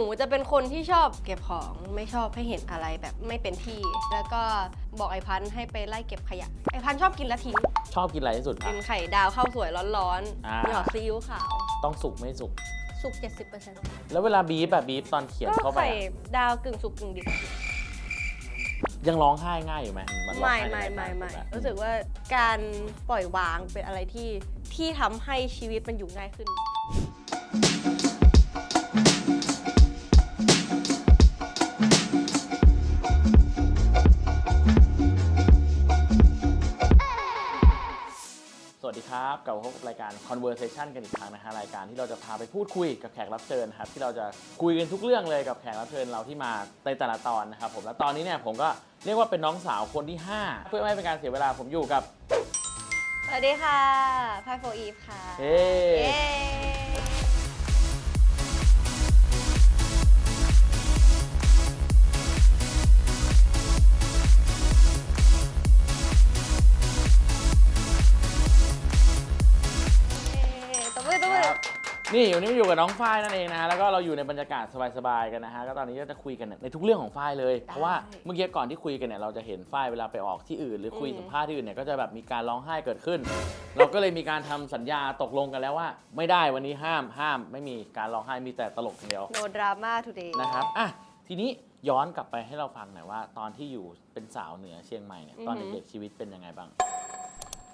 นูจะเป็นคนที่ชอบเก็บของไม่ชอบให้เห็นอะไรแบบไม่เป็นที่ แล้วก็บอกไอพันธุ์ให้ไปไล่เก็บขยะ ไอพันธุ์ชอบกินแล้วทิ้ง ชอบกินอะไรที่สุดครักิบ นไข่ดาวข้าวสวยร้อนอ่า ๆหยอดซีอิ๊วขาว ต้องสุกไม่สุก สุก 70%แล้วเวลาบีบแบบบีบตอนเขียนก็เข้าไปไข่อะดาวกึ่งสุกกึ่งดิบ ยังร้องไห้ง่ายอยู่ไหมนร้องไม่ห้ไม่ด้ไม่ไม่แบบรู้สึกว่าการปล่อยวางเป็นอะไรที่ที่ทำให้ชีวิตมันอยู่ง่ายขึ้น กลับมาพบกับรายการ conversation กันอีกครั้งนะฮะรายการที่เราจะพาไปพูดคุยกับแขกรับเชิญนะครับที่เราจะคุยกันทุกเรื่องเลยกับแขกรับเชิญเราที่มาในแต่ละตอนนะครับผมและตอนนี้เนี่ยผมก็เรียกว่าเป็นน้องสาวคนที่ 5 เพื่อไม่ให้เป็นการเสียเวลาผมอยู่กับ สวัสดีค่ะพายโฟอีฟค่ะ เฮ้ เย้ นี่วันนี้มาอยู่กับน้องฝ้ายนั่นเองนะฮะแล้วก็เราอยู่ในบรรยากาศสบายๆกันนะฮะก็ตอนนี้ก็จะคุยกันในทุกเรื่องของฝ้ายเลย เพราะว่าเมื่อกี้ก่อนที่คุยกันเนี่ยเราจะเห็นฝ้ายเวลาไปออกที่อื่น หรือคุยสัมภาษณ์ที่อื่นเนี่ยก็จะแบบมีการร้องไห้เกิดขึ้น เราก็เลยมีการทำสัญญาตกลงกันแล้วว่า ไม่ได้วันนี้ห้ามห้าม ไม่มีการร้องไห้มีแต่ตลกอย่างเดียวโนดราม่าทูเดย์นะครับอะทีนี้ย้อนกลับไปให้เราฟังหน่อยว่า ตอนที่อยู่เป็นสาวเหนือเชียงใหม่เนี่ยตอนเด็กๆชีวิตเป็นยังไงบ้าง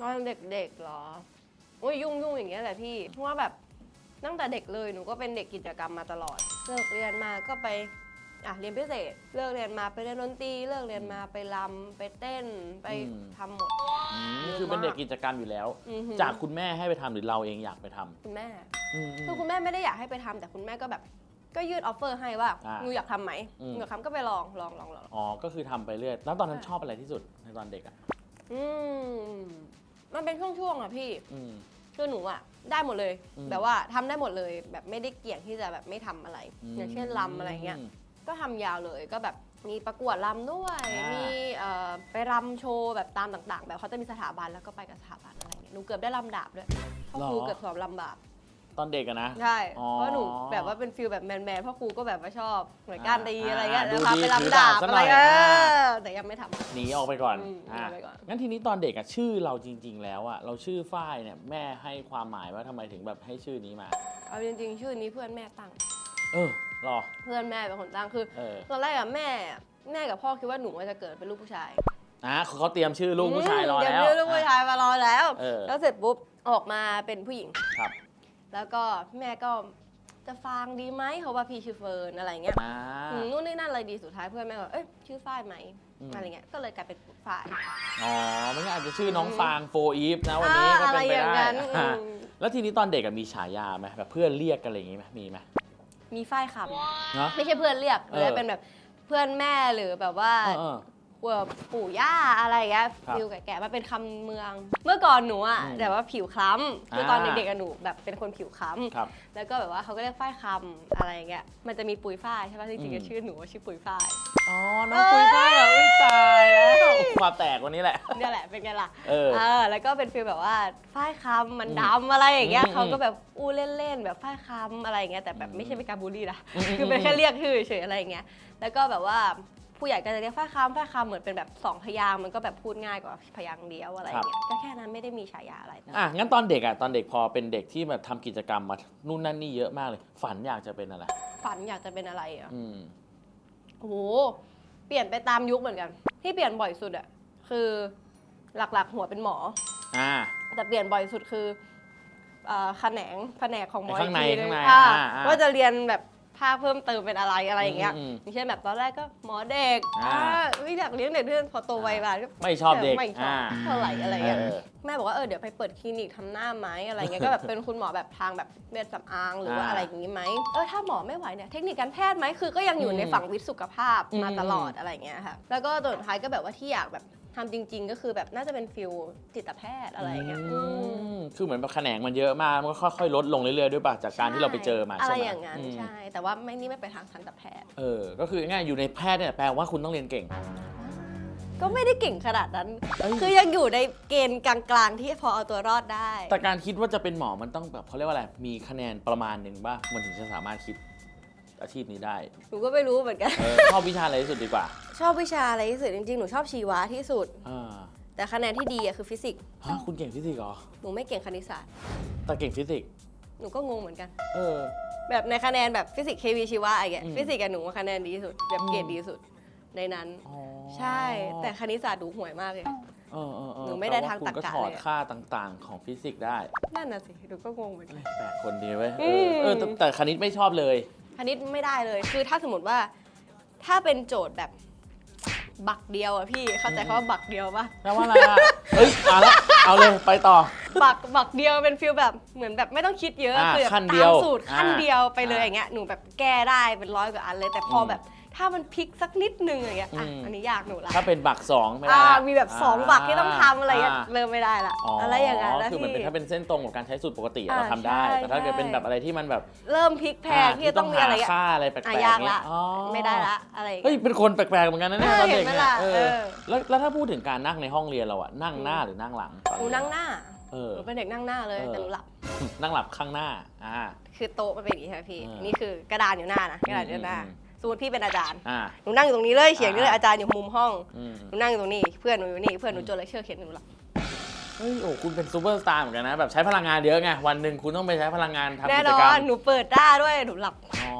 ตอนเด็กๆเหรอ อุ้ยยุ่งยุ่งๆอย่างเงี้ยแหละพี่เพราะว่าแบบ ตั้งแต่เด็กเลยหนูก็เป็นเด็กกิจกรรมมาตลอด เลิกเรียนมาก็ไปอะเรียนพิเศษ เลิกเรียนมาไปเล่นดนตรีเลิกเรียนมาไปรำไปเต้นไปอืม ทำหมด อืมเยอะคือเป็นมากเด็กกิจกรรมอยู่แล้ว อือหือ จากคุณแม่ให้ไปทำหรือเราเองอยากไปทำคุณแม่ อืม คือคุณแม่ไม่ได้อยากให้ไปทำแต่คุณแม่ก็แบบ ก็ยื่นออฟเฟอร์ให้ว่าอ่าหนูอยากทำไหมอืม หนูอยากทำก็ไปลองลองลองลองอ๋อ ก็คือทำไปเรื่อย แล้วตอนนั้นใช่ชอบอะไรที่สุดในตอนเด็กอะ อืมมันเป็นช่วงๆอะพี่ อืม คือหนูอะได้หมดเลย อืมแบบว่าทำได้หมดเลย แบบไม่ได้เกี่ยงที่จะแบบไม่ทำอะไรอย่างเช่นลำอะไรเงี้ยมก็ทำยาวเลยก็แบบมีประกวดลำด้วย อ่ามี มีเอ่อไปรำโชว์แบบตามต่างๆ แบบเขาจะมีสถาบันแล้วก็ไปกับสถาบันอะไรเงี้ยหนูเกือบได้ลำดาบด้วยเพ่อครูเกือบสอบลำดาบ ตอนเด็กอะนะ ใช่ อ๋อเพราะหนูแบบว่าเป็นฟิลแบบแมนๆเพ่อครูก็แบบว่าชอบหน่วยก้านดีอ่าอะไรเงี้ยอ่าแล้วดูพาดีไปถือลำดาบดาบซะอะหน่ไรอยเออ่าอแต่ยังไม่ทำ หนีออกไปก่อนอืมอะหนีไปก่อน งั้นทีนี้ตอนเด็กอะชื่อเราจริง ๆ แล้วอะเราชื่อฝ้ายเนี่ยแม่ให้ความหมายว่าทำไมถึงแบบให้ชื่อนี้มา เอาจริงๆ ชื่อนี้เพื่อนแม่ตั้ง เออรอ เพื่อนแม่เป็นคนตั้งคือเออ ตอนแรกอะแม่แม่กับพ่อคิดว่าหนูจะเกิดเป็นลูกผู้ชายอะเขาเตรียมชื่อลูกผู้ชายรอเดี๋แล้ววลูกผู้ชายมารอแล้ว เออ แล้วเสร็จปุ๊บออกมาเป็นผู้หญิง ครับ แล้วก็แม่ก็จะฟางดีไหมเขาว่าพี่ชื่อเฟิร์นอะไรเงี้ยอ่า อืมนู่นนี่นั่นอะไรดีสุดท้ายเพื่อนแม่ก็เอ้ยชื่อฝ้ายไหมอืม อะไรเงี้ยก็เลยกลายเป็นฝ้าย อ๋อไม่งั้นอาจจะชื่อน้องฟางโฟอีฟนะวันนี้ก็อ่าอะไรเป็นไปอย่างได้นั้นอะอืม แล้วทีนี้ตอนเด็กอะมีฉายาไหมแบบเพื่อนเรียกกันอะไรอย่างงี้ไหมมีไหมมีฝ้ายคเนาะำไม่ใช่เพื่อนเรียกเอเลอยเป็นแบบเพื่อนแม่หรือแบบว่า เออแบบ ปู่ย่าอะไรอย่างเงี้ยครับฟิลแก่ๆมาเป็นคำเมือง เมื่อก่อนหนูอะอืมแต่ว่าผิวคล้ำคือตอนอ่า เด็กๆอะหนูแบบเป็นคนผิวคล้ำครับแล้วก็แบบว่าเขาก็เรียกฝ้ายคำอะไรอย่างเงี้ยมันจะมีปุยฝ้ายใช่ป่ะจริงๆอืก็มชื่อหนูว่าชื่อปุยฝ้าย อ๋อ น้องปุยฝ้ายเหรออุ้ยตายแล้วความแตกวันนี้แหละ เนี่ยแหละเป็นไงล่ะเออเออแล้วก็เป็นฟีลแบบว่าฝ้ายคำมันดำอะไรอย่างเงี้ยอืมเขาก็แบบอู้เล่นๆแบบฝ้ายคำอะไรอย่างเงี้ยแต่แบบอืมไม่ใช่เป็นการบูลลี่นะอืมคือเป็นแค่เรียกชื่อเฉยๆอะไรอย่างเงี้ยแล้วก็แบบว่า ผู้ใหญ่ก็จะเรียกฝ้ายคำฝ้ายคำเหมือนเป็นแบบสองพยางค์มันก็แบบพูดง่ายกว่าพยางค์เดียวอะไรอย่างเงี้ยก็แค่นั้นไม่ได้มีฉายาอะไรนะ อะงั้นตอนเด็กอะตอนเด็กพอเป็นเด็กที่แบบทำกิจกรรมมานู่นนั่นนี่เยอะมากเลย ฝันอยากจะเป็นอะไร ฝันอยากจะเป็นอะไรอะอืม โอ้โหเปลี่ยนไปตามยุคเหมือนกัน ที่เปลี่ยนบ่อยสุดอะคือหลักๆ หัวเป็นหมอ อ่า แต่เปลี่ยนบ่อยสุดคือเอ่อแขนงแผนกของหมอข้างในอีกทีข้างในอ่อ่าอ่า ว่าจะเรียนแบบ ภาคเพิ่มเติมเป็นอะไรอะไรอย่างเงี้ยอืมอย่างเช่นแบบตอนแรกก็หมอเด็กอ่า อ่าไม่อยากเลี้ยงเด็กเพื่อนพอโตวัยมาก็ไม่ชอบเด็กไม่ชอบอ่า เท่าไหร่อะไรเงี้ย เออ แม่บอกว่าเออเดี๋ยวไปเปิดคลินิกทำหน้าไหมอะไรเงี้ยก็แบบเป็นคุณหมอแบบทางแบบเวชสำอางหรือว่าอ่าอะไรอย่างงี้ไหมเออถ้าหมอไม่ไหวเนี่ยเทคนิคการแพทย์ไหมคือก็ยังอยู่ในอืมฝั่งวิทย์สุขภาพมาอืมตลอดอะไรเงี้ยค่ะแล้วก็ตัวสุดท้ายก็แบบว่าที่อยากแบบ ทำจริง ๆ ก็คือแบบน่าจะเป็นฟิลจิตแพทย์อะไรอย่างเงี้ยอือืมมคือเหมือนแบบแขนงมันเยอะมากมันก็ค่อยๆ ลดลงเรื่อยๆด้วยป่ะจากการที่เราไปเจอมาอะไรใช่ไหมอย่างนั้นมใช่ แต่ว่าไม่นี่ไม่ไปทางทันตแพทย์ เออ ก็คือง่ายๆอยู่ในแพทย์เนี่ยแปลว่าคุณต้องเรียนเก่ง ก็ไม่ได้เก่งขนาดนั้นเอ้ยคือยังอยู่ในเกณฑ์กลางๆ ที่พอเอาตัวรอดได้ แต่การคิดว่าจะเป็นหมอมันต้องแบบเขาเรียกว่าอะไรมีคะแนนประมาณหนึ่งป่ะมันถึงจะสามารถคิด อาชีพนี้ได้หนูก็ไม่รู้เหมือนกัน เออ ชอบวิชาอะไรที่สุดดีกว่าชอบวิชาอะไรที่สุดจริงๆ หนูชอบชีวะที่สุด อ่าแต่คะแนนที่ดีอะคือฟิสิกส์ ฮะคุณเก่งฟิสิกส์เหรอหนูไม่เก่งคณิตศาสตร์ แต่เก่งฟิสิกส์หนูก็งงเหมือนกัน เออ แบบในคะแนนแบบฟิสิกส์เคมีชีวะอะไรเงี้ย อืม ฟิสิกส์กับหนูคะแนนดีที่สุด แบบเกรดอืมดีที่สุด ในนั้น อ๋อใช่ แต่คณิตศาสตร์หนูห่วยมากเลย เออเออเออหนูไม่ได้แปลว่ทางตรรกะคุณก็ถอดเลยอะค่าต่างๆ ของฟิสิกส์ได้นั่นน่ะสิ หนูก็งงเหมือนกัน แปลกคนดีเว้ยอืเออม เออแต่แต่คณิตไม่ชอบเลย คณิตไม่ได้เลย คือถ้าสมมติว่า ถ้าเป็นโจทย์แบบบักเดียวอะพี่ เข้าใจคำว่าบักเดียวปะแปลว่าอะไรอะเฮ้ยเอาละเอาเลยไปต่อ บักบักเดียวเป็นฟิลแบบเหมือนแบบไม่ต้องคิดเยอะอ่าคือแบบขั้นเดีตายวมสูตรขั้นอ่าเดียวไปเลยอ่าอย่างเงี้ยหนูแบบแก้ได้เป็นร้อยกว่าอันเลย แต่พออม แบบ ถ้ามันพลิกสักนิดนึงอย่างเงี้ยอะอืม อันนี้ยากหนูละถ้าเป็นบักสองไม่ได้อ่าละมีแบบสองบักที่ต้องทำอะไรเงี้ยาเริ่มไม่ได้ละอะไรอย่างเงี้ยนะคือเหมือนเป็นพี่ ถ้าเป็นเส้นตรงกับการใช้สูตรปกติอะอ่าเราทำได้ ใช่แต่ถ้าเกิดใช่ เป็นแบบอะไรที่มันแบบเริ่มพลิกแพงที่ต้องมีอะไรหาเงี้ยค่าอะไรแปลกอะๆยากเงี้ละยอ๋อไม่ได้ละอะไรอย่างเฮ้ยเงี้ย เป็นคนแปลกๆเหมือนกันนะเนี่ยเออตอนเด็กเห็นไหมเนี่ยล่ะเอเอออ แล้วแล้วถ้าพูดถึงการนั่งในห้องเรียนเราอะนั่งหน้าอืมหรือนั่งหลังตอหนูนั่งหน้าเอหอนูเป็นเด็กนั่งหน้าเลยเออ แต่หนูหลับ นั่งหลับข้างหน้าอ่า คือโต๊ะมันเป็นอย่างนี้ใช่ไหมพี่ เออ นี่คือกระดานอยู่หน้านะกระดานอยู่หน้า อืม สมมติพี่เป็นอาจารย์อ่า หนูนั่งอยู่ตรงนี้เลยเขียนนี่เลยอ่าอาจารย์อยู่มุมห้องอืม หนูนั่งอยู่ตรงนี้เพื่อนหนูอยู่นี่เพื่อนหนูโจทย์เลคเชอร์เขียนหนูหลับเฮ้ยโอ้คุณเป็นซูเปอร์สตาร์เหมือนกันนะแบบใช้พลังงานเยอะไงวันหนึ่งคุณต้องไปใช้พลังงานทำแน่กินจอกรรม นหนูเปิดด้าด้วยหนูหลับ อ๋อ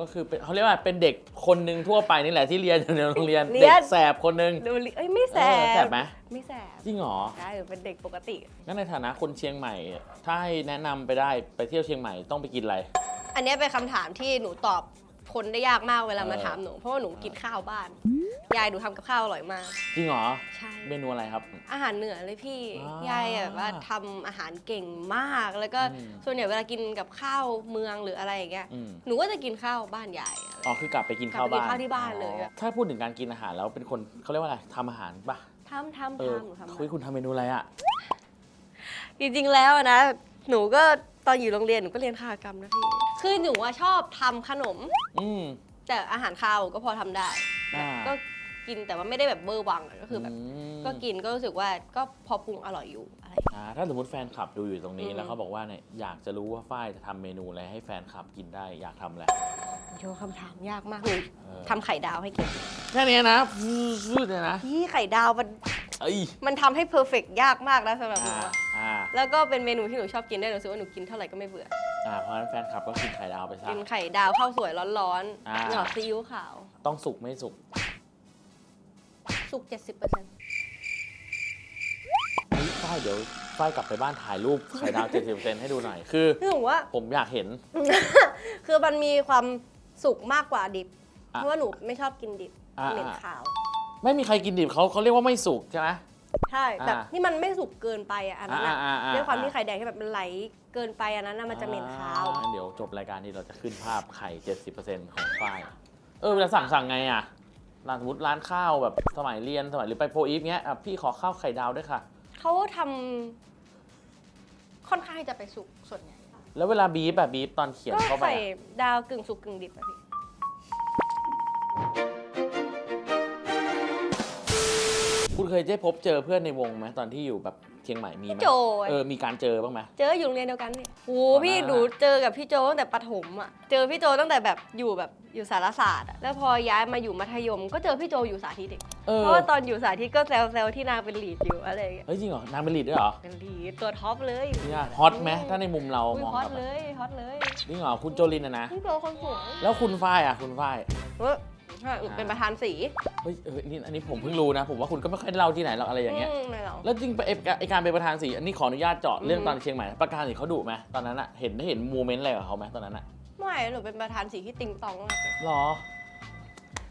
ก็คือเป็นเขาเรียกว่าเป็นเด็กคนหนึ่งทั่วไปนี่แหละที่เรียนอยู่ในโรงเรียน เรียน เด็กแสบคนหนึ่งดูลิเอ้ยไม่แสเออแสบบไหมไม่แสบจริงเหรอ ใช่หนูเป็นเด็กปกติ งั้นในฐานะคนเชียงใหม่ ถ้าให้แนะนำไปได้ไปเที่ยวเชียงใหม่ต้องไปกินอะไร อันเนี้ยเป็นคำถามที่หนูตอบ คนได้ยากมากเวลามาเออถามหนู เพราะว่าหนูกินข้าวบ้าน ยายหนูทำกับข้าวอร่อยมาก จริงเหรอ ใช่ เมนูอะไรครับ อาหารเหนือเลยพี่ อ่ายยายแบบว่าทำอาหารเก่งมาก แล้วก็อืม ส่วนใหญ่เวลากินกับข้าวเมืองหรืออะไรอย่างเงี้ย อืมหนูก็จะกินข้าวบ้านยายอะไร อ๋อคือกลับไปกินข้าวกลับไปกินบ้านข้าวที่บ้านเลยอ๋อถ้าพูดถึงการกินอาหารแล้วเป็นคนเขาเรียกว่าอะไรทำอาหารปะทำทำเออทำหนูทำคุยคุณทำเมนูอะไรอะจริงๆแล้วอะนะ หนูก็ตอนอยู่โรงเรียนหนูก็เรียนคากรรมนะพี่ คือหนูว่าชอบทำขนม อืม แต่อาหารคาวก็พอทำได้ อ่า ก็กินแต่ว่าไม่ได้แบบเบอร์วังอะก็คือแบบ มก็กินก็รู้สึกว่าก็พอปรุงอร่อยอยู่อะไร อ่าถ้าสมมติแฟนคลับดูอยู่ตรงนี้อืม แล้วเขาบอกว่าเนี่ยอยากจะรู้ว่าฝ้ายจะทำเมนูอะไรให้แฟนคลับกินได้อยากทำอะไร โยคำถามยากมากหนูเออ ทำไข่ดาวให้กินแค่เนี้ยนะพูดเนี่ยนะยี่ไข่ดาวมันเอ้ยมันทำให้เพอร์เฟกยากมากนะสำหรับหนูอ่าอะอ่าแล้วก็เป็นเมนูที่หนูชอบกินได้วยหนูรู้สึกว่าหนูกินเท่าไหร่ก็ไม่เบื่อ อ่าเพราะฉะนั้นแฟนคลับก็กินไข่ดาวไปซะ กินไข่ดาวข้าวสวยร้อนอ่าๆหยอดซีอิ๊วขาว ต้องสุกไม่สุกสุก 70%เฮ้ยฝ้ายเดี๋ยวฝ้ายกลับไปบ้านถ่ายรูปไข่ดาว 70%ให้ดูหน่อย คือ คือหนูว่า ผมอยากเห็น คือมันมีความสุกมากกว่าดิบ อะเพราะว่าหนูไม่ชอบกินดิบอ่า เหม็นขาว ไม่มีใครกินดิบเขาเขาเรียกว่าไม่สุกใช่ไหม ใช่แบบอ่านี่มันไม่สุกเกินไปอะอันนั้นอะอ่าอ่าอ่า ด้วยความที่ไข่แดงที่แบบมันไหลเกินไปอันนั้นน่ะมันจะเหม็นขาวอ่เดี๋ยวจบรายการนี้เราจะขึ้นภาพไข่ 70%ของฝ้าย เออเวลาสั่งสั่งไงอะร้านสมมติร้านข้าวแบบสมัยเรียนสมัยหรือไปโฟอีฟเงี้ยอะพี่ขอข้าวไข่ดาวด้วยค่ะ เขาทำค่อนข้างที่จะไปสุกส่วนใหญ่แล้วเวลาบีบแบบบีบตอนเขียนก็เข้าไปใส่อะดาวกึ่งสุกกึ่งดิบอะพี่ คุณเคยได้พบเจอเพื่อนในวงไหมตอนที่อยู่แบบเชียงใหม่มีไหมพี่โจเออมีการเจอบ้างไหม เจออยู่โรงเรียนเดียวกันพี่โอ้ก่อนหน้าพี่นั้นหนูอะเจอกับพี่โจตั้งแต่ประถมอะ เจอพี่โจตั้งแต่แบบอยู่แบบอยู่สารศาสตร์อะแล้วพอย้ายมาอยู่มัธยม ก็เจอพี่โจอยู่สาธิตอีกเออเพราะว่าตอนอยู่สาธิตก็แซวๆที่นางเป็นลีดอยู่อะไรอย่างเงี้ย เฮ้ยจริงเหรอนางเป็นลีดด้วยเหรอเป็นลีดตัวท็อปเลยเนี่ยฮอตไหมถ้าในมุมเราอุ๊ยมองฮอตกลับเลยฮอตเลยจริงเหรอคุณโจลินอะนะพี่โจคนสวยแล้วคุณฝ้ายอะคุณฝ้าย เว้ย ใช่เป็นประธานสีเฮ้ยเออนี่อันนี้ผมเพิ่งรู้นะ ผมว่าคุณก็ไม่ค่อยได้เล่าที่ไหนหรอกอะไรอย่างเงี้ยมไม่หรอก แล้วจริงๆไอ้ไอการเป็นประธานสีอันนี้ขออนุญาตเจาะเรื่องอืมตอนเชียงใหม่ประธานสีเขาดุไหมตอนนั้นอะเห็นได้เห็นโมเมนต์อะไรกับเขาไหมตอนนั้นอะไม่หนูเป็นประธานสีที่ติงตองมากเลยหรอ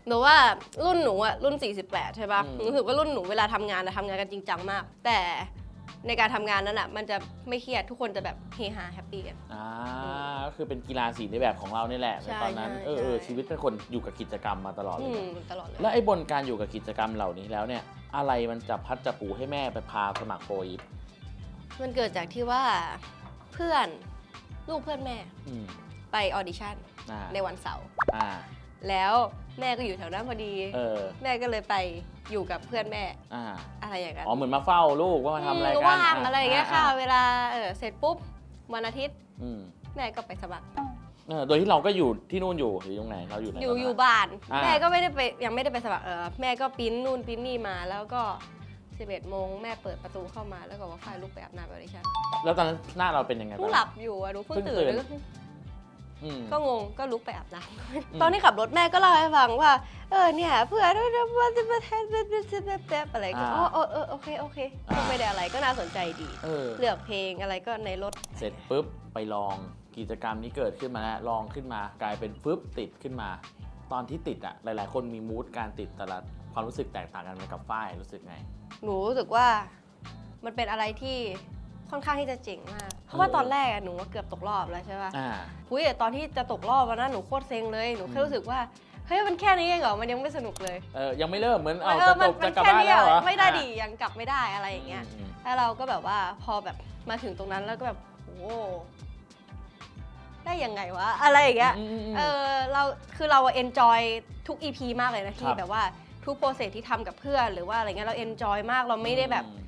หนูว่ารุ่นหนูอะรุ่น 48 ใช่ปะอืมหนูรู้สึกว่ารุ่นหนูเวลาทำงานอะทำงานกันจริงจังมาก แต่ ในการทำงานนั้นอะมันจะไม่เครียดทุกคนจะแบบเฮฮาแฮปปี้กัน อ่าก็คือเป็นกีฬาสีในแบบของเรานี่แหละในใช่ตอนนั้นใช่เออเออใช่ ชีวิตเป็นคนอยู่กับกิจกรรมมาตลอดเลอืยมนะตลอดเลย แล้วไอ้บนการอยู่กับกิจกรรมเหล่านี้แล้วเนี่ย อะไรมันจะพัดจะปูให้แม่ไปพาสมัครโฟอีฟมันเกิดจากที่ว่าเพื่อนลูกเพื่อนแม่อืมไปออดิชั่นอ่าในวันเสาร์ อ่าแล้วแม่ก็อยู่แถวนั้นพอดี เออแม่ก็เลยไปอยู่กับเพื่อนแม่อ่าอะไรอย่างนั้นอ๋อเหมือนมาเฝ้าลูกว่ามาทำอะไรอืมกันว่างอะไรอย่างเงี้ยค่ะอ่าเวลาเออเสร็จปุ๊บวันอาทิตย์อืมแม่ก็ไปสมัคร เออโดยที่เราก็อยู่ที่นู่นอยู่หรือตรงไหนเราอยู่ไหนอยู่ตนนั้น อยู่บ้าน อ่า แม่ก็ไม่ได้ไปยังไม่ได้ไปสมัครเออแม่ก็ปริ้นนู่นปริ้นนี่มาแล้วก็ 11โมงแม่เปิดประตูเข้ามาแล้วก็บอกว่าฝ่ายลูกไปอาบน้ำไปออดิชั่นแล้วตอนนั้นหน้าเราเป็นยังไงเพิ่งบ้างหลับอยู่อะหนูเพิ่งเพิ่งตื่ตื่นนแล้วก็ อืม ก็งงก็ลุกไปอาบน้อืมำตอนที่ขับรถแม่ก็เล่าให้ฟังว่า เออเนี่ยเพื่อนว่าจะมาแทนแบบอะไรก็อ๋อเออเออโอเคโอเคก็ไม่ได้อะไรก็น่าสนใจดี เออ เลือกเพลงอะไรก็ในรถ เสร็จปุ๊บไปลองกิจกรรมนี้เกิดขึ้นมาแล้วลองขึ้นมากลายเป็นปุ๊บติดขึ้นมา ตอนที่ติดอะหลาย ๆ คนมีมูดการติดแต่ละความรู้สึกแตกต่างกันไหมกับฝ้ายรู้สึกไง หนูรู้สึกว่ามันเป็นอะไรที่ ค่อนข้างที่จะเจ๋งมาก เพราะว่าเออตอนแรกอะหนูว่าเกือบตกรอบแล้วใช่ป่ะอ่าอุ้ยแต่ตอนที่จะตกรอบวันนั้นหนูโคตรเซ็งเลย หนูแค่อืม รู้สึกว่า เฮ้ยมันแค่นี้เองเหรอ มันยังไม่สนุกเลยเออยังไม่เริ่มเหมือนเอาเออจะมัจนบมัจะนกลับแค่บ้านนี้แล้วอะเหรอไม่ได้อะดิยังกลับไม่ได้อะไรอย่างเงี้ยอืมแล้วเราก็แบบว่าพอแบบมาถึงตรงนั้นแล้วก็แบบโอ้ได้ยังไงวะ อะไรอย่างเงี้ยอืมอืมอืมเออเราคือเราเอนจอยทุก EP มากเลยนะคพี่รับแบบว่าทุกโปรเซสที่ทำกับเพื่อนหรือว่าอะไรเงี้ยเราเอนจอยมากเราไม่ได้แบบ อืม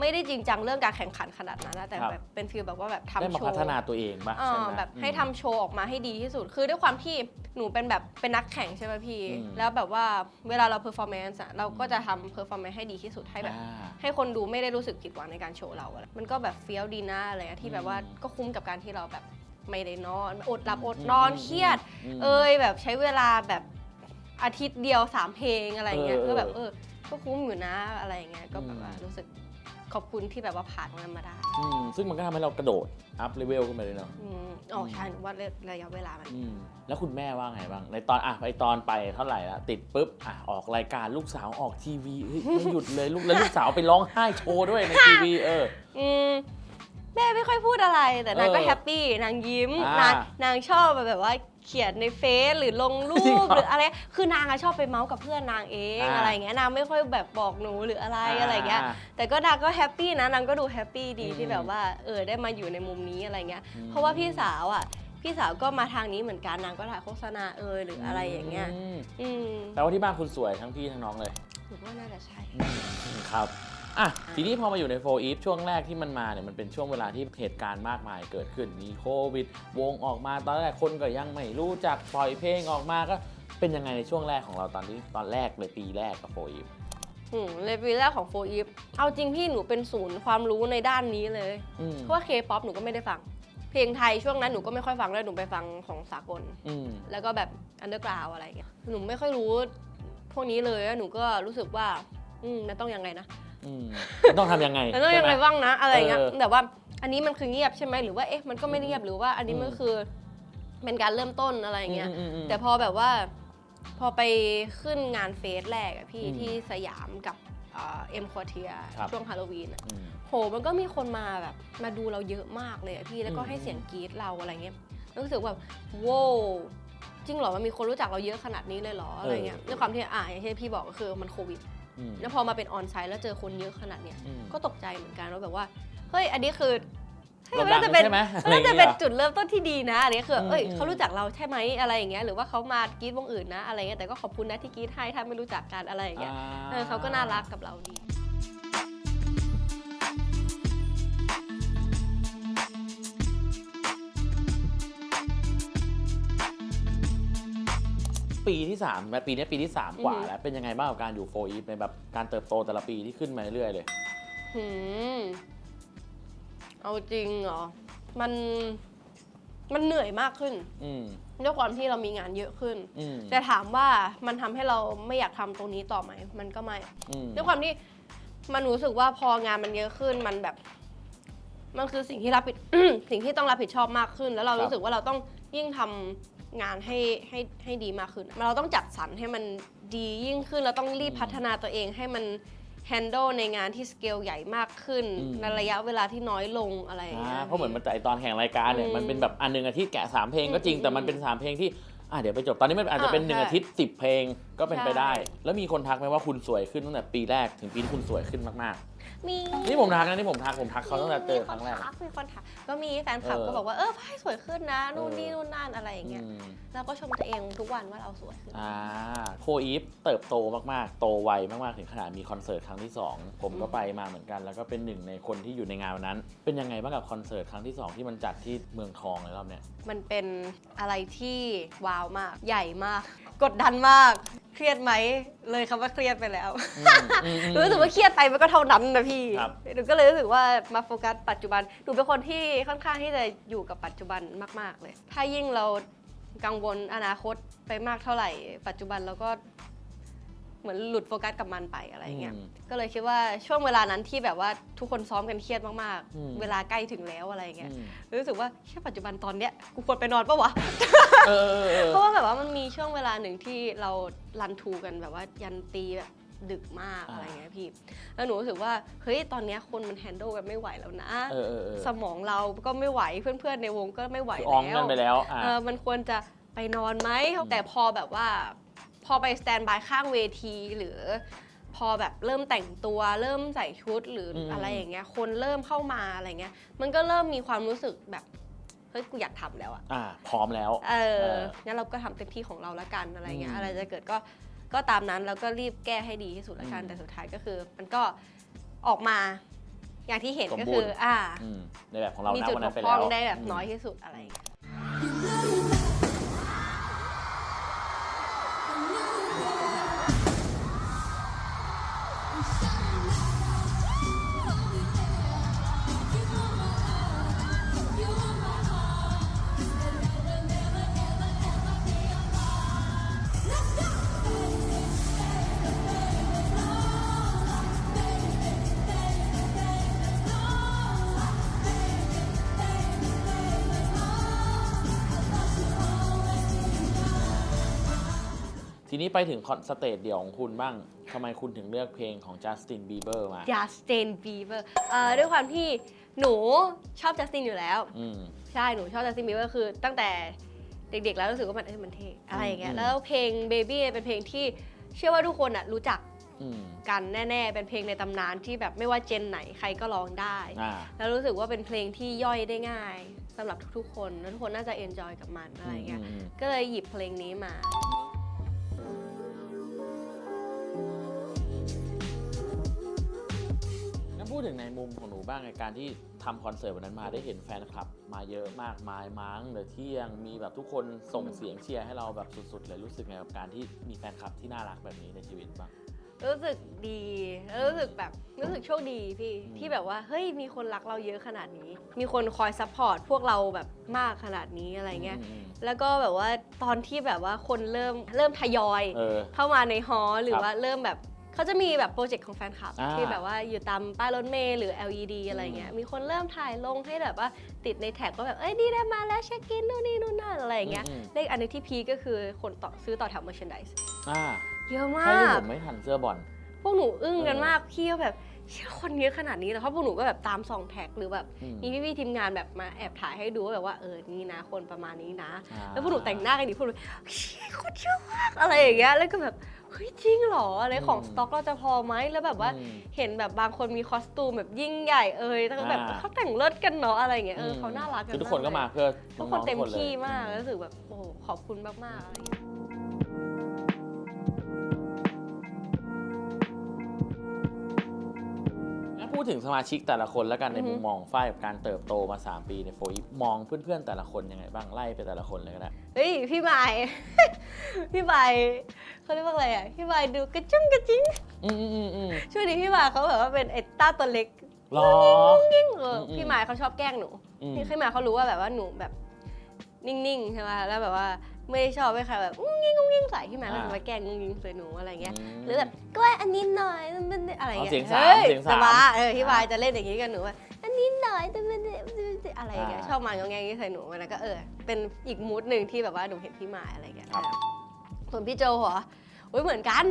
ไม่ได้จริงจังเรื่องการแข่งขันขนาดนั้นนะแต่ครับแบบเป็นฟีลแบบว่าแบบได้ทำมาโชพัว์ฒนาตัวเองป่ะอ่าใช่ไหมแบบให้อืมทำโชว์ออกมาให้ดีที่สุด คือด้วยความที่หนูเป็นแบบเป็นนักแข่งใช่ไหมพี่อืมแล้วแบบว่าเวลาเราเพอร์ฟอร์แมนซ์อะเราก็จะทำเพอร์ฟอร์แมนซ์ให้ดีที่สุดให้แบบอ่าให้คนดูไม่ได้รู้สึกผิดหวังในการโชว์เราอะมันก็แบบเฟี้ยวดีนะอะไรเงี้ยที่แบบว่าอืมก็คุ้มกับการที่เราแบบไม่ได้นอนอดหลับอดอืมนอนอืมเครียดอืมเอ้ยแบบใช้เวลาแบบอาทิตย์เดียวสามเพลงอะไรเงี้ยเออก็แบบเออก็คุ้มอยู่นะอะไรเงี้ยก็แบบว่าอืมรู้สึก ขอบคุณที่แบบว่าผ่านมันมาได้อืมซึ่งมันก็ทำให้เรากระโดด อัพเลเวลขึ้นไปเลยเนาะ อืมอ๋อใช่หนูว่าระยะเวลามัน อืมแล้วคุณแม่ว่าไงบ้าง ในตอนอะไปตอนไปเท่าไหร่ละติดปุ๊บอะออกรายการลูกสาวออกทีวีเฮ้ยไม่หยุดเลยลูกแล้วลูกสาวไปร้องไห้โชว์ด้วยในทีวีเออ อืมแม่ไม่ค่อยพูดอะไรแต่นางก็เออแฮปปี้นางยิ้มอ่านางนางชอบแบบว่า เขียนในเฟซหรือลงรูจริงปเหรอหรืออะไร คือนางอะชอบไปเมาส์กับเพื่อนนางเองอ่า อะไรอย่างเงี้ยนางไม่ค่อยแบบบอกหนูหรืออะไรอะไรอย่างเงี้ย แต่ก็นางก็แฮปปี้นะนางก็ดูแฮปปี้ดีอืมที่แบบว่าเออได้มาอยู่ในมุมนี้อะไรเงี้ย อืม เพราะว่าพี่สาวอะพี่สาวก็มาทางนี้เหมือนกันนางก็ถ่ายโฆษณาเออหรืออะไรอย่างเงี้ย มอืมแปลว่าที่บ้านคุณสวยทั้งพี่ทั้งน้องเลย หนูว่าน่าจะใช่ ครับ อะทีนี้พอมาอยู่ในโฟอีฟช่วงแรกที่มันมาเนี่ยมันเป็นช่วงเวลาที่เหตุการณ์มากมายเกิดขึ้นมีโควิด วงออกมาตอนแรกคนก็ยังไม่รู้จักปล่อยเพลงออกมาก็เป็นยังไงในช่วงแรกของเราตอนที่ตอนแรกเลยปีแรกกับโฟอีฟอืมเลยปีแรกของโฟอีฟเอาจริงพี่หนูเป็นศูนย์ความรู้ในด้านนี้เลย อืมเพราะว่าเคป๊อปหนูก็ไม่ได้ฟัง เพลงไทยช่วงนั้นหนูก็ไม่ค่อยฟังเลยหนูไปฟังของสากล อืมแล้วก็แบบอันเดอร์กราวอะไรอย่างเงี้ย หนูไม่ค่อยรู้พวกนี้เลยแล้วหนูก็รู้สึกว่า อืมมันต้องยังไงนะ อืมต้องทำยังไงมันต้องยังไงใช่หม บ้างนะอะไรอย่างเงี้ยเออแต่ว่าอันนี้มันคือเงียบใช่ไหมหรือว่าเอ๊ะมันก็ไม่ได้เงียบหรือว่าอันนี้มันอืมคือเป็นการเริ่มต้นอะไรอย่างเงี้ยมอืมอืมแต่พอแบบว่าพอไปขึ้นงานเฟสแรกอะพี่อืมที่สยามกับเอ็มควอเทียครับ ช่วงฮาโลวีนอะอืม โหมันก็มีคนมาแบบมาดูเราเยอะมากเลยอะพี่แล้วก็อืม ให้เสียงกรี๊ดเราอะไรเงี้ยแล้วรู้สึกแบบว้าวจริงเหรอมันมีคนรู้จักเราเยอะขนาดนี้เลยเหรออะไรเงี้ยด้วยความที่อ่าอย่างที่พี่บอกก็คือมันโควิดอืม แล้วพอมาเป็นออนไซต์แล้วเจอคนเยอะขนาดเนี้ยอืมก็ตกใจเหมือนกันว่าแบบว่าเฮ้ยอันนี้คือเฮ้ยเรามันดัน่างจะเป็นใช่ไหมมันน่าจะเป็นอะไรอย่างเงี้ยจุดเริ่มต้นที่ดีนะอันนี้คืออืมเอ้ยอืม เขารู้จักเราใช่ไหมอะไรอย่างเงี้ยหรือว่าเขามากรี๊ดวงอื่นนะอะไรเงี้ยแต่ก็ขอบคุณนะที่กรี๊ดให้ถ้าไม่รู้จักกันอะไรอย่างเงี้ยเออเขาก็น่ารักกับเราดี ปีที่สามปีนี้ปีที่สามกว่าอือหือแล้วเป็นยังไงบ้างกับการอยู่โฟอีฟในแบบการเติบโตแต่ละปีที่ขึ้นมาเรื่อยๆเลย หืมเอาจริงเหรอ มัน มันเหนื่อยมากขึ้น อืม ด้วยความที่เรามีงานเยอะขึ้น อืม แต่ถามว่ามันทำให้เราไม่อยากทำตรงนี้ต่อไหม มันก็ไม่ อืม ด้วยความที่มันรู้สึกว่าพองานมันเยอะขึ้นมันแบบ มันคือสิ่งที่รับผิด สิ่งที่ต้องรับผิดชอบมากขึ้น แล้วเรารู้สึกว่าเราต้องยิ่งทำ งานให้ให้ให้ดีมากขึ้น เราต้องจัดสรรให้มันดียิ่งขึ้น เราต้องรีบพัฒนาตัวเองให้มัน handle ในงานที่สเกลใหญ่มากขึ้นในระยะเวลาที่น้อยลงอะไรอย่างเงี้อ่ายเพราะเหมือนมันแต่ไอ้ตอนแข่งรายการเนี่ยอืมมันเป็นแบบอันหนึ่งอาทิตย์แกะสามเพลงก็จริงอืมแต่มันเป็นสามเพลงที่อะเดี๋ยวไปจบตอนนี้มันอาจจะเป็นอ่าหนึ่งใช่อาทิตย์สิบเพลงก็เป็นไปได้ ใช่ แล้วมีคนทักไหมว่าคุณสวยขึ้นตั้งแต่ปีแรกถึงปีที่คุณสวยขึ้นมาก มีนี่ผมทักนะนี่ผมทักผมทักเขาตั้งแต่เจอครั้งแรกมีคนทักมีคนทักก็มีแฟนคลับเออก็บอกว่าเออฝ้ายสวยขึ้นนะนู่นเออนี่นู่นนั่นอะไรอย่างเงี้ยอืมเราก็ชมตัวเองทุกวันว่าเราสวยขึ้นอ่าโคอีฟเติบโตมากๆ โตไวมากๆถึงขนาดมีคอนเสิร์ตครั้งที่ 2 ผมก็อืมไปมาเหมือนกัน แล้วก็เป็นหนึ่งในคนที่อยู่ในงานวันนั้น เป็นยังไงบ้างกับคอนเสิร์ตครั้งที่ 2 ที่มันจัดที่เมืองทองในรอบเนี้ยมันเป็นอะไรที่ว้าวมากใหญ่มาก กดดันมาก เครียดไหมเลยคำว่าเครียดไปแล้ว อืมอืมอืม รู้สึกว่าเครียดไปมันก็เท่านั้นนะพี่ครับ หนูก็เลยรู้สึกว่ามาโฟกัสปัจจุบันหนูเป็นคนที่ค่อนข้างที่จะอยู่กับปัจจุบันมาก ๆ เลย ถ้ายิ่งเรากังวลอนาคตไปมากเท่าไหร่ ปัจจุบันเราก็ เหมือนหลุดโฟกัสกับมันไปอะไรอย่างเงี้ย อืมก็เลยคิดว่าช่วงเวลานั้นที่แบบว่าทุกคนซ้อมกันเครียดมากอืม ๆ เวลาใกล้ถึงแล้วอะไรอย่างเงี้ยอืมรู้สึกว่าแค่ปัจจุบันตอนเนี้ยกูควรไปนอนปะวะ เออเออเออเพราะว่าแบบว่ามันมีช่วงเวลาหนึ่งที่เรารันทูกันแบบว่ายันตีแบบดึกมากอ่า อะไรเงี้ยพี่ แล้วหนูรู้สึกว่าเฮ้ยตอนเนี้ยคนมันแฮนด์ลกันไม่ไหวแล้วนะ เออเออเออสมองเราก็ไม่ไหวเพื่อนๆในวงก็ไม่ไหวคือออมแล้กัวนไปแล้วอ่าเออมันควรจะไปนอนไหมแต่พอแบบว่าพ อไปสแตนบายข้างเวทีหรือ พอแบบเริ่มแต่งตัวเริ่มใส่ชุดหรืออม อะไรอย่างเงี้ยคนเริ่มเข้ามาอะไรเงี้ยมันก็เริ่มมีความรู้สึกแบบเฮ้ยกูอยากทำแล้วอะอ่า พร้อมแล้ว เออเอองั้นเราก็ทำเต็มที่ของเราละกันอะไรเงี้อืยมอะไรจะเกิดก็ก็ตามนั้นแล้วก็รีบแก้ให้ดีที่สุดละกันอืมแต่สุดท้ายก็คือ มันก็ออกมาอย่างที่เห็นสมก็บูคืรอณ์อ่า อืมในแบบของเรามีนะจุดวันบนั้กนไปพร่แล้องวได้แบบมน้อยที่สุดอะไรเงี้ยที นี้ไปถึงคอนสเตจเดี่ยวของคุณบ้างทำไมคุณถึงเลือกเพลงของจัสตินบีเบอร์มาจัสตินบีเบอร์เอ่อด้วยความที่หนูชอบจัสตินอยู่แล้ว อืม ใช่ หนูชอบจัสตินบีเบอร์คือตั้งแต่เด็กๆ แล้วรู้สึกว่ามันเอ้ยมันเท่อะไรอย่างเงี้อืยม แล้วเพลง Baby เป็นเพลงที่เชื่อว่าทุกคนอะรู้จักอืมกันแน่ ๆ เป็นเพลงในตำนานที่แบบไม่ว่าเจนไหนใครก็ร้องได้ อ่า แล้วรู้สึกว่าเป็นเพลงที่ย่อยได้ง่ายสำหรับทุกๆคนแล้วทุกคนน่าจะเอนจอยกับมันอะไรเงี้ยอืมก็เลยหยิบเพลงนี้มา ดถึงในมุมของหนูบ้างในการที่ทำคอนเสิร์ตวันนั้นมาได้เห็นแฟนคลับ มาเยอะมากมายมั้งเดี๋ยวเที่ยงมีแบบทุกคนส่งเสียงเชียร์ให้เราแบบสุดๆเลยรู้สึกไงกับการที่มีแฟนคลับที่น่ารักแบบนี้ในชีวิตบ้าง รู้สึกดีแล้วรู้สึกแบบรู้สึกโชคดีพี่อืม ที่แบบว่าเฮ้ยมีคนรักเราเยอะขนาดนี้ มีคนคอยซัพพอร์ตพวกเราแบบมากขนาดนี้อะไรเงี้ยอืมแล้วก็แบบว่าตอนที่แบบว่าคนเริ่มเริ่มทยอย เออ เข้ามาในฮอลล์หรืคอรับ ว่าเริ่มแบบ เขาจะมีแบบโปรเจกต์ของแฟนคลับ อ่าที่แบบว่าอยู่ตามป้ายรถเมล์หรือ LED อะไรเงี้ยมีคนเริ่มถ่ายลงให้แบบว่าติดในแท็กว่าแบบ เอ้ยนี่ได้มาแล้วเช็คอินนู่นนี่นู่นนั่นอะไรเงี้ยอืม เลขอันนึงที่พีคก็คือคนต่อซื้อต่อแถว merchandise อ่าเยอะใช่มาที่กผมไม่ทันเสื้อบอล พวกหนูอึ้งกันเออมากพี่ก็แบบ เชื่อคนเยอะขนาดนี้แล้วเพราะพวกหนูก็แบบตามส่องแท็กหรือแบบอืม มีพี่ๆทีมงานแบบมาแอบถ่ายให้ดูว่าแบบว่าเออนี่นะ คนประมาณนี้นะอ่าแล้วพวกหนูแต่งหน้ากันดิพวกหนูเชี่ยคนเยอะมากอะไรอย่างเงี้ยแล้วก็แบบเฮ้ยจริงเหรออะไรของอืม สต็อกเราจะพอไหมแล้วแบบว่า อืม เห็นแบบบางคนมีคอสตูมแบบยิ่งใหญ่เอยแล้วก็แบบอ่า เขาแต่งเลิศกันเนาะอะไรอย่างเงี้ยเออเขาน่ารักกันคือทุกคนก็เลมายเพื่อทุกคนเต็มองๆลยที่มากอืแล้วรู้สึกแบบโอ้โหขอบคุณมากๆอะไรอย่างเงี้ย พูดถึงสมาชิกแต่ละคนแล้วกันในอือฮึมุมมองฝ้ายกับการเติบโตมา 3 ปีในโฟอีมองเพื่อนๆแต่ละคนยังไงบ้างไล่ไปแต่ละคนเลยก็ได้เฮ้ยพี่ไมายพี่ไมายเขาเรียกว่าอะไรอะพี่ไมายดูกระจุ้งกระจิ้งอืมอืมอืมอืมช่วงนี้พี่ไมายเขาแบบว่าเป็นไอ้ต้าตัวเล็กหรอ นิ่งเอออมอืมพี่ไมายเขาชอบแกล้งหนูอืม พี่พี่ไมายเขารู้ว่าแบบว่าหนูแบบนิ่งๆใช่ไหมแล้วแบบว่า ไม่ได้ชอบให้ใครแบบงุ้งงิ้งงุ้งงิ้งใส่พี่ไมายก็จะมาแกล้งงุ้งงิ้งใส่หนูอะไรเงี้ยหรือแบบกล้วยอันนี้หน่อยมันเป็นอะไรอ๋อเงี้ยเสียงสามฮ้เสียงสามแต่ว่าเออพี่วายจะเล่นอย่างนี้กับหนูว่าอันนี้หน่อยแต่มันอะไรอย่างเงี้ยอ่าชอบมางงแงงใส่หนูแล้วก็เออเป็นอีกมูดหนึ่งที่แบบว่าหนูเห็นพี่มายอะไรเงี้ยครับส่วนพี่โจเหรอโอ้ยเหมือนกัน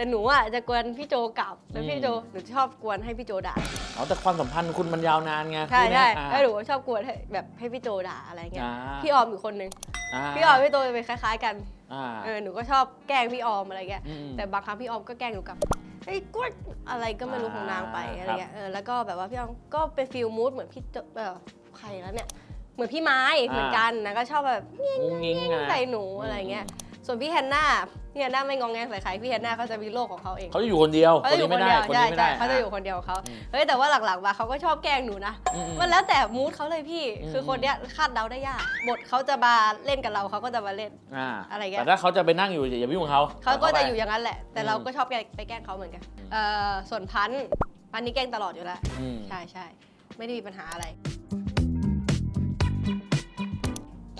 แต่หนูอะจะกวนพี่โจกลับแล้วพี่โจหนูชอบกวนให้พี่โจด่าอ๋อแต่ความสัมพันธ์คุณมันยาวนานไงใช่คู่เนี้ใช่ยอ่าแล้วหนูก็ชอบกวนให้แบบให้พี่โจด่าอะไรเงี้ยอ่าพี่ออมอีกคนนึงาพี่ออมพี่โจจะเป็นคล้าย ๆ กันอ่าเออหนูก็ชอบแกล้งพี่ออมอะไรเงี้ยอืมแต่บางครั้งพี่ออมก็แกล้งหนูกลับไอ้ยกวดอะไรก็ไม่รู้ของนางไปอ่าอะไรเงี้ยเออแล้วก็แบบว่าพี่ออมก็เป็นฟิลมูดเหมือนพี่เจเออใครแล้วเนี่ยเหมือนพี่ไม้เหมือนกันนะก็ชอบแบบงุ้งงิ้งอะใส่หนูอะไรเงี้ย ส่วนพี่แฮนนาพี่แฮนนาไม่งองแงใส่ใครพี่แฮนนาเขาจะมีโลกของเขาเอง เขาจะอยู่คนเดียวเขาคนจะอนี้ยู่คไม่นได้เดียวคนใช่นี้ไม่ใช่ได้เขาจะอยู่คนเดียวของเขาอืมเฮ้ยแต่ว่าหลังๆมาเขาก็ชอบแกล้งหนูนะอืมมันแล้วแต่มูดเขาเลยพี่อืมคือคนเนี้ยคาดเดาได้ยากบทเขาจะมาเล่นกับเราเขาก็จะมาเล่นอ่าอะไรเงี้ยแต่ถ้าเขาจะไปนั่งอยู่อย่าไปยุ่งกับเขาเขาก็ปล่จะอยู่อย่างนั้นแหละ แต่อืมเราก็ชอบไปแกล้งเขาเหมือนกันอืมเอ่อส่วนพันธุ์พันธุ์นี่แกล้งตลอดอยู่แล้วอืมใช่ใช่ไม่ได้มีปัญหาอะไร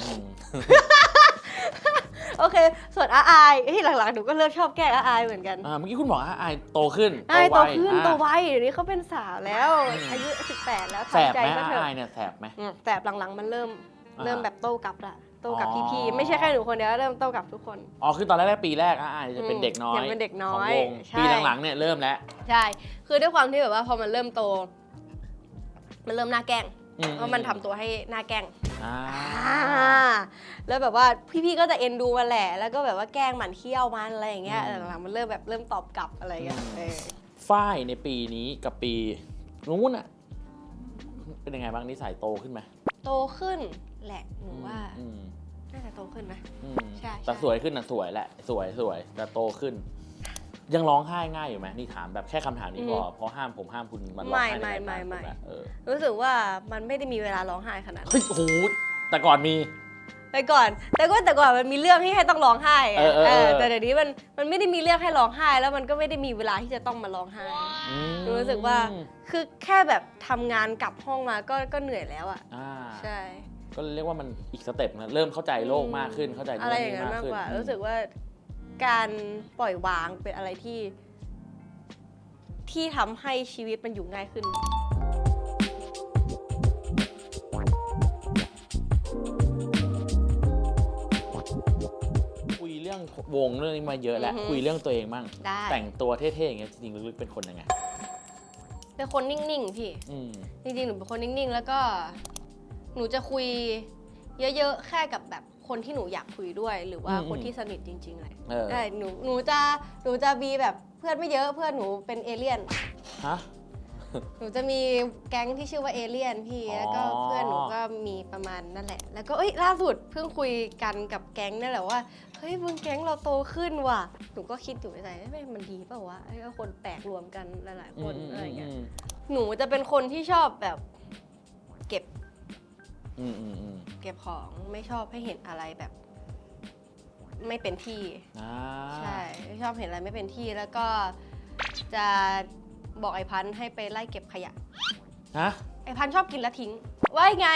อืม โอเค ส่วนอาอายที่หลังๆหนูก็เริ่มชอบแกล้งอาอายเหมือนกันอ่าเมื่อกี้คุณบอกว่าอายโตขึ้นอายโตไวขึ้นอ่าโตไวเดี๋ยวนี้เขาเป็นสาวแล้วอืมอายุ 18 แล้วแสบทำใจไหมก็เถอะอายเนี่ยแสบไหม อืมแสบหลังๆมันเริ่มอ่าเริ่มแบบโต้กลับละโต้กลับอ๋อ พี่ๆไม่ใช่แค่หนูคนเดียวเริ่มโต้กลับทุกคน อ๋อคือตอนแรกๆปีแรกอายจะเป็นเด็กน้อยยังเป็นเด็กน้อยของวงใช่ ปีหลังๆเนี่ยเริ่มแล้ว ใช่ คือด้วยความที่แบบว่าพอมันเริ่มโต มันเริ่มหน้าแกล้ง อืเพราะมันทำตัวให้หน้าแกล้งอ่าอ่าแล้วแบบว่าพี่ๆก็จะเอ็นดูมันแหละ แล้วก็แบบว่าแกล้งหมันเที่ยวมันอะไรอย่างเงี้ยอืมหลังๆมันเริ่มแบบเริ่มตอบกลับอะไรอย่างเงี้ยอืมเออ ฝ้ายในปีนี้กับปีนู้นอะเป็นยังไงบ้างนิสัยโตขึ้นไหมโตขึ้นแหละหนูว่าอืมน่าจะโตขึ้นไหมอืมใช่แต่ใช่สวยขึ้นนะสวยแหละ สวยสวยแต่โตขึ้น ยังร้องไห้ง่ายอยู่ไหมนี่ถามแบบแค่คำถามนี้พอเพราะห้ามผมห้ามคุณมันร้องไห้ในรายการผมอะเออรู้สึกว่ามันไม่ได้มีเวลาร้องไห้ขนาดนั้นเฮ้ยโอ้โหแต่ก่อนมีแต่ก่อน แต่ก็แต่ก่อนมันมีเรื่องที่ให้ต้องร้องไห้อะเออเออเออ แต่เดี๋ยวนี้มันมันไม่ได้มีเรื่องให้ร้องไห้ แล้วมันก็ไม่ได้มีเวลาที่จะต้องมาร้องไห้ อืมรู้สึกว่า คือแค่แบบทำงานกลับห้องมาก็ก็เหนื่อยแล้วอะอ่าใช่ ก็เรียกว่ามันอีกสเต็ปนะเริ่มเข้าใจโลกมากขึ้นเข้าใจอะไรอย่างนั้นเรื่มากขึ้กว่าอืรู้สึกว่า การปล่อยวางเป็นอะไรที่ ที่ทำให้ชีวิตมันอยู่ง่ายขึ้น คุยเรื่องวงเรื่องนี้มาเยอะแล้ว อือฮึ คุยเรื่องตัวเองบ้างได้ แต่งตัวเท่ๆอย่างเงี้ยจริงๆลึกๆเป็นคนยังไงเป็นคนนิ่ง ๆ พี่ อืมจริง ๆ หนูเป็นคนนิ่ง ๆ แล้วก็ หนูจะคุยเยอะ ๆ แค่กับแบบ คนที่หนูอยากคุยด้วย หรือว่าอืมคนที่สนิทจริงๆเลยเออ ใช่หนูหนูจะหนูจะมีแบบเพื่อนไม่เยอะเพื่อนหนูเป็นเอเลี่ยน ฮะ หนูจะมีแก๊งที่ชื่อว่าเอเลี่ยนพี่อ๋อ แล้วก็เพื่อนหนูก็มีประมาณนั่นแหละ แล้วก็เอ้ยล่าสุดเพิ่งคุยกันกับแก๊งนั่นแหละว่าเฮ้ยมึงแก๊งเราโตขึ้นว่ะหนูก็คิดอยู่ในใจเอ้ยมันดีเปล่าวะไอ้ยคนแปลกรวมกันหลายๆคนอะไรอย่างเงี้ยมหนูจะเป็นคนที่ชอบแบบเก็บ อืมอืมอืมเก็บของไม่ชอบให้เห็นอะไรแบบ ไม่เป็นที่อ่าใช่ไม่ชอบเห็นอะไรไม่เป็นที่แล้วก็จะบอกไอ้พันธุ์ให้ไปไล่เก็บขยะ ฮะไอ้พันธุ์ชอบกินแล้วทิ้ง ว่าไง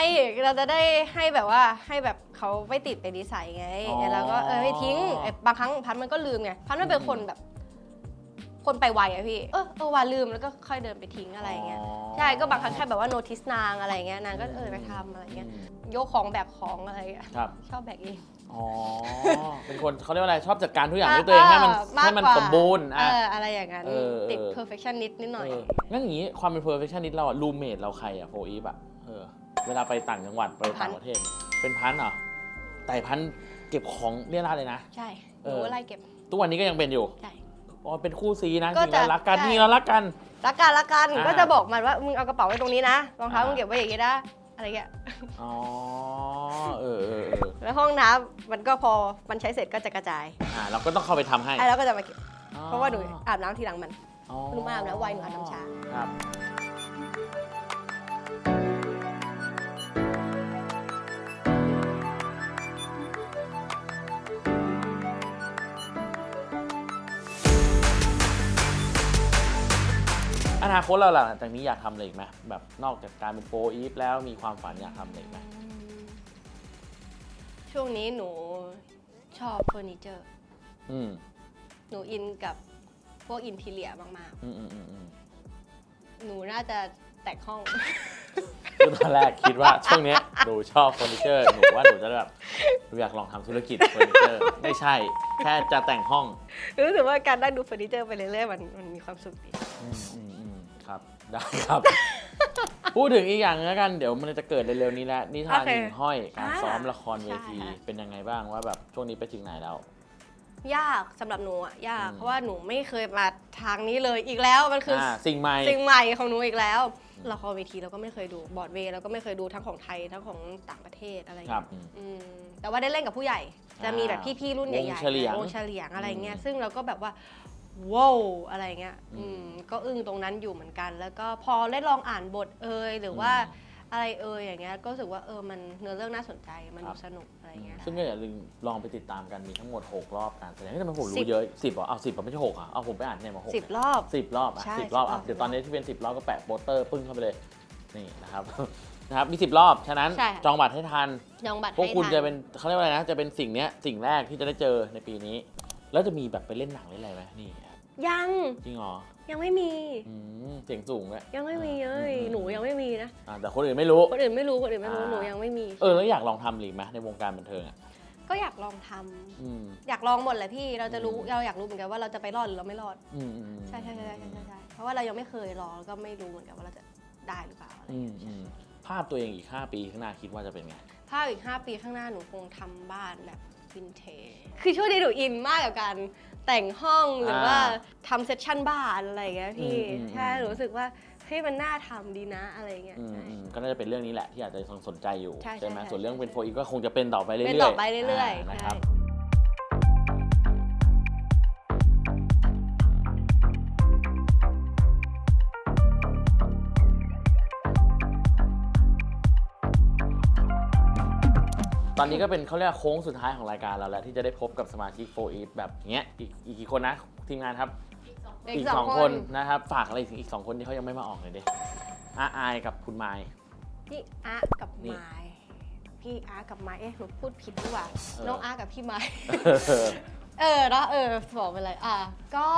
เราจะได้ให้แบบว่าให้แบบเขาไม่ติดเป็นนิสัยไงอ๋อแล้วก็เออให้ทิ้งไอ้บางครั้งพันธุ์มันก็ลืมไงพันธุ์มันเป็นคนแบบ คนไปไวอะพี่ เออเออว่าลืมแล้วก็ค่อยเดินไปทิ้งอะไรอย่างเงี้ย ใช่ ก็บางครั้งแค่แบบว่าโนติสนางอะไรอย่างเงี้ย นางก็เออไปทำอะไรเงี้ยอืมยกของแบกของอะไรอย่างเงี้ย ครับ ชอบแบกเอง อ๋อ เป็นคนเขาเรียกว่าอะไร ชอบจัดการทุกอย่างด้วยตัวเองให้มันมากให้มันกว่าสมบูรณ์เออะออะไรอย่างนั้นเออติดเออ perfectionist นิดหน่อยเอองั้นอย่างนี้ความเป็น perfectionist เราอะรูเมทเราใครอะโฟอีฟอะเออ เวลาไปต่างจังหวัดไปต่างประเทศ เป็นพันเหรอ แต่พันเก็บของเรียราดเลยนะ ใช่หเอนูอไล่เก็บ ทุกวันนี้ก็ยังเป็นอยู่ ใช่ อ๋อเป็นคู่ซีนะก็จริงๆแล้วจะรักกันใช่ จริงๆแล้วรักกัน รักกันรักกันอ่า ก็จะบอกมันว่ามึงเอากระเป๋าไว้ตรงนี้นะรองเท้าอ่ามึมึงเก็บไว้อย่างนี้นะอะไรเงี้ยอ๋อเออเออเออแล้วห้องน้ำมันก็พอมันใช้เสร็จก็จะกระจายอ่าเราก็ต้องเข้าไปทำให้ไอ้เราก็จะมาเก็บอ๋อเพราะว่าหนูอาบน้ำทีหลังมัน อ๋อหนูมาอาบน้ำไวหนูอาบน้ำช้า ครับ อนาคตเราหลังจากนี้อยากทำอะไรอีกไหมแบบนอกจากการเป็นโฟอีฟแล้วมีความฝันอยากทำอะไรอีกไหมช่วงนี้หนูชอบเฟอร์นิเจอร์ อืมหนูอินกับพวกอินทีเลียมากอืมอืมอืมอืมๆ หนูน่าจะแต่งห้อง คือตอนแรกคิดว่าช่วงเนี้ยหนูชอบเฟอร์นิเจอร์หนูว่าหนูจะแบบหนูอยากลองทำธุรกิจเฟอร์นิเจอร์ไม่ใช่ แค่จะแต่งห้องรู้สึกว่าการได้ดูเฟอร์นิเจอร์ไปเรื่อยๆมันมันมีความสุขดีอืมอืมอืม ครับ ได้ครับ พูดถึงอีกอย่างหนึงแล้วกัน เดี๋ยวมันจะเกิดเร็วๆนี้แล้วนิทานโอเคหิ่งห้อย การอ่าซ้อมละครเวทีใช่ค่ะ เป็นยังไงบ้างว่าแบบช่วงนี้ไปถึงไหนแล้ว ยากสำหรับหนูอะยากอืม เพราะว่าหนูไม่เคยมาทางนี้เลยอีกแล้วมันคือออ่าสิ่งใหม่ สิ่งใหม่ของหนูอีกแล้วละครเวทีเราก็ไม่เคยดูบอร์ดเวย์เราก็ไม่เคยดูทั้งของไทยทั้งของต่างประเทศอะไรอย่างครัเงี้บ ย อืมแต่ว่าได้เล่นกับผู้ใหญ่ จะมีแบบพี่ๆรุ่นใหญ่วงๆเฉลียงวงเฉลียงอะไรเงี้ย อืม ซึ่งเราก็แบบว่า ว้าวอะไรเงี้ยอือืมมก็อึ้งตรงนั้นอยู่เหมือนกัน แล้วก็พอได้ลองอ่านบทเอยหรือว่าอืมอะไรเอยอย่างเงี้ยก็รู้สึกว่าเออมันเนื้อเรื่องน่าสนใจมันครัดูบสนุกอะไรเงี้ย ซึ่งก็อย่าลืมลองไปติดตามกันมีทั้งหมด 6 รอบการแสดงทำไมผมสิรู้บเยอะสิบเหรอเอาสิบเหรอไม่ใช่หกอะเอาผมไปอ่านเนี่ยมาหกสิบรอบสิบรอบอะใช่สิบรอบ10รออะบเดี๋ยวตอนนี้ที่เป็นสิบรอบก็แปะโปสเตอร์ปึ้งเข้าไปเลยนี่นะครับ นะครับมีสิบรอบฉะนั้นใช่ค่ะ จองบัตรให้ทัน ยองบัตรพวกให้คุณทัจะเป็นเขาเรียกว่าอะไรนะ จะเป็นสิ่งเนี้ยสิ่งแรกที่จะได้เจอในปีนี้ แล้วจะมีแบบไปเล่นหนังเล่นอะไรไหมนี่ครับ ยังจริงเหรอยังไม่มี อืมเสียงสูงเลย ยังไม่มีเอ้ยอืม หนูยังไม่มีนะอ่าแต่คนอื่นไม่รู้ คนอื่นไม่รู้คนอื่นไม่รู้อ่า หนูยังไม่มี เออแล้วอยากลองทำหรือไหมในวงการบันเทิงอะก็อยากลองทำอืม อยากลองหมดแหละพี่เราจะรู้อืม เราอยากรู้เหมือนกันว่าเราจะไปรอดหรือเราไม่รอดอืมอืมใช่ใช่ใช่ใช่ใช่ใช่เพราะว่าเรายังไม่เคยลองแล้วก็ไม่รู้เหมือนกันว่าเราจะได้หรือเปล่าอะไรอืมอืมภาพตัวเองอีก 5 ปีข้างหน้าคิดว่าจะเป็นไงภาพอีก 5 ปีข้างหน้าหนูคงทำบ้านแบบวินเทจคือช่วงนี้หนูอินมากกับการ แต่งห้องหรือว่าอ่าทำเซสชั่นบ้านอะไรอย่างเงี้ยพี่อืมอืม ใช่อืมหนูรู้สึกว่าเฮ้ยมันน่าทำดีนะอะไรอย่างเงี้ยอืมใช่ อืมก็น่าจะเป็นเรื่องนี้แหละที่อาจจะสนใจอยู่ใช่ใช่ไหมใช่ส่วนเรื่องใช่เป็นโฟอีก็คงจะเป็นต่อไปเรื่อยๆเป็นต่อไปเรื่อยๆานะครับ ตอนนี้ก็เป็นเขาเรียกว่าโค้งสุดท้ายของรายการเราแล้ว ที่จะได้พบกับสมาชิกโฟอีแบบเงี้ยอีกอีกกี่คนนะทีมงานครับ อีกสสอองงคคนนนะครับ ฝากอะไรถึงอีกสองคนที่เขายังไม่มาออกเลยดิอาอายกับคุณไมค์พี่อาร์ตกับนี่ไม้พี่อาร์ตกับไม้เอ๊ะหนูพูดผิดดีกว่าเออ น้องอาร์ตกับพี่ไม้ เออเนาะเออบอกไปเลยอะก็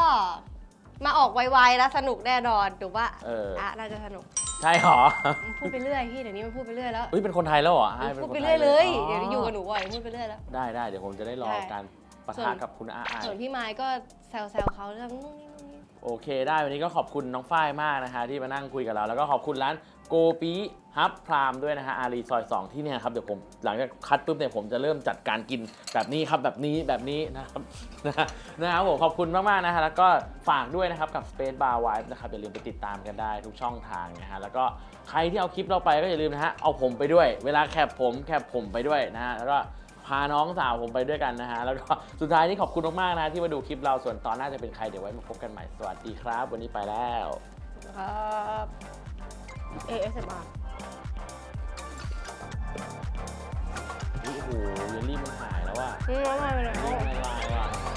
มาออกไวๆแล้วสนุกแน่นอนหรือว่าเอออะน่าจะสนุก ใช่เหรอมันพูดไปเรื่อยพี่เดี๋ยวนี้มันพูดไปเรื่อยแล้วเฮ้ยเป็นคนไทยแล้วเหรออายเป็นพูดคนไปไทเรื่อยยเลยอ๋อเดี๋ยวอยู่กับหนูบ่อยพูดไปเรื่อยแล้ว ได้ได้เดี๋ยวผมจะได้รอใช่ การ ปะส่วทะน กับคุณอาอายส่วนพี่ไม้ก็แซวๆเขาเรื่องนู่นนี่นู่นนี่ โอเค ได้วันนี้ก็ขอบคุณน้องฝ้ายมากนะคะ ที่มานั่งคุยกับเรา แล้วก็ขอบคุณร้านโกปีฮับพรามด้วยนะฮะอารีซอย 2 ที่เนี่ยครับ เดี๋ยวผมหลังจากคัดปุ๊บเนี่ยผมจะเริ่มจัดการกินแบบนี้ครับแบบนี้แบบนี้นะครับ นะนะครับผมขอบคุณมาก ๆ นะฮะแล้วก็ฝากด้วยนะครับกับ Space Bar Vibe นะครับอย่าลืมไปติดตามกันได้ทุกช่องทางนะฮะแล้วก็ใครที่เอาคลิปเราไปก็อย่าลืมนะฮะเอาผมไปด้วย เวลาแคปผมแคปผมไปด้วยนะฮะแล้วก็ พาน้องสาวผมไปด้วยกันนะฮะ แล้วก็สุดท้ายนี่ขอบคุณมากๆนะที่มาดูคลิปเราส่วนตอนหน้าจะเป็นใครเดี๋ยวไว้มาพบกันใหม่ สวัสดีครับ วันนี้ไปแล้ว ครับ ASMR โอ้โหเยลลี่มันหายแล้วอะ อืมแล้วมาเป็นไง